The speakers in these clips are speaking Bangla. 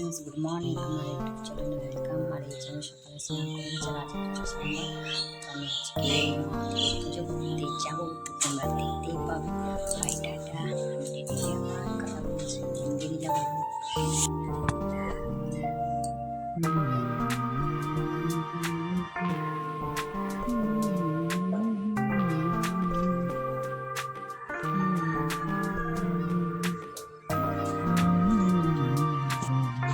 ফ্রেন্ডস গুড মর্নিং আমার ইউটিউব চ্যানেলে ওয়েলকাম আর এই যে আমি সকালে স্নান করে যারা আছে হচ্ছে সোমবার তো আমি আজকে মহাদেবের পুজো করতে যাব তো তোমরা দেখতেই পাবে বাই টাটা আমি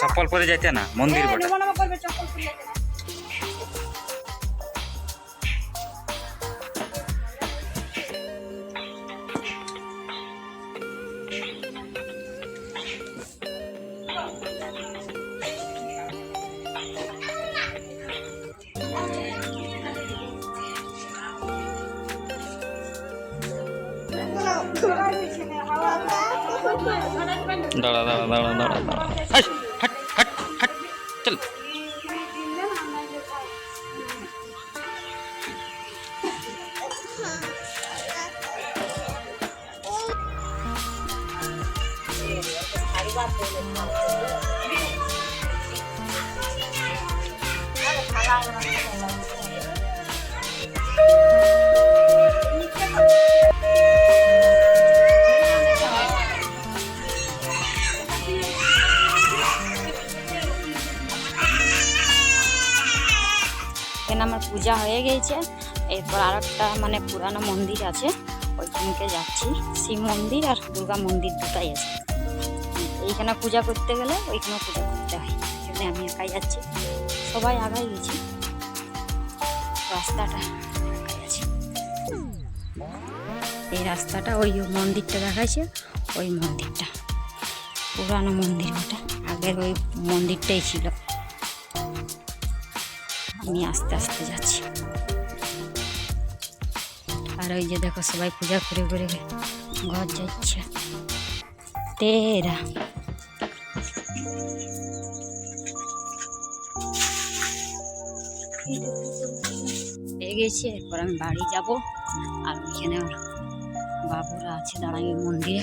চপ্পল পরে যাইতে না মন্দির বটে। দাঁড়া দাঁড়া দাঁড়া দাঁড়া। দাঁড়া এখানে আমার পূজা হয়ে গেছে। এরপর আর একটা মানে পুরানো মন্দির আছে। ওইখানকে যাচ্ছি। শিব মন্দির আর দুর্গা মন্দির দুটাই আছে। এইখানে পূজা করতে গেলে ওইখানে পূজা করতে হয়। এখানে আমি একাই যাচ্ছি। সবাই আগাই গেছি। রাস্তাটা এই রাস্তাটা ওই মন্দিরটা দেখাইছে। ওই মন্দিরটা। পুরানো মন্দির ওটা। আগের ওই মন্দিরটাই ছিল। আমি আস্তে আস্তে যাচ্ছি। আর ওই যে দেখো সবাই পূজা করে করে ঘর যাচ্ছে। তেরা। গেছি এরপর আমি বাড়ি যাব। আর ওইখানে ওর বাবুরা আছে ওই মন্দিরে।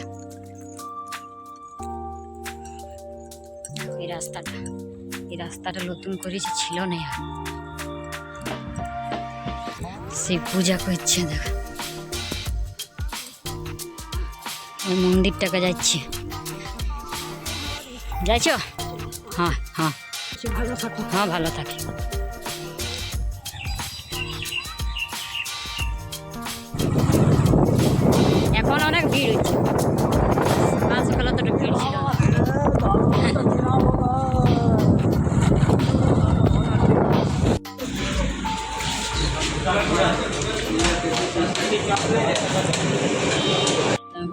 এই রাস্তাটা এই রাস্তাটা নতুন করেছে ছিল না সে পূজা করছে দেখ। ওই মন্দিরটাকে যাচ্ছে। যাইছ? হ্যাঁ হ্যাঁ। হ্যাঁ ভালো থাকে। ভিড় আজকাল তো ভিড়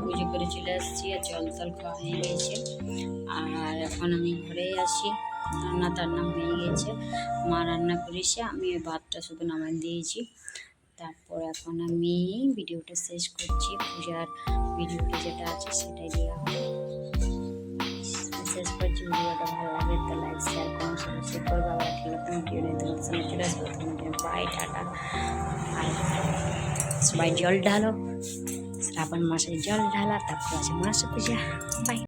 পুজো করে চলে এসেছি আর জল টল খাওয়া হয়ে গেছে। আর এখন আমি ঘরে আসি রান্না টান্না হয়ে গেছে। মা রান্না করেছে, আমি ওই ভাতটা শুধু নামাই দিয়েছি। তারপর এখন আমি ভিডিওটা শেষ করছি, পূজার ভিডিওটা যেটা আছে সেটাই দেওয়া হবে শেষ পর্যন্ত ভিডিওটা ভালো লাগে তো লাইক শেয়ার করুন সাবস্ক্রাইব করবে আবার একটা নতুন ভিডিও নিয়ে তোমার সঙ্গে চলে আসব। By tata. আর সবাই জল ঢালো। শ্রাবণ মাসে জল ঢালা, তারপর আছে মাস পূজা। বাই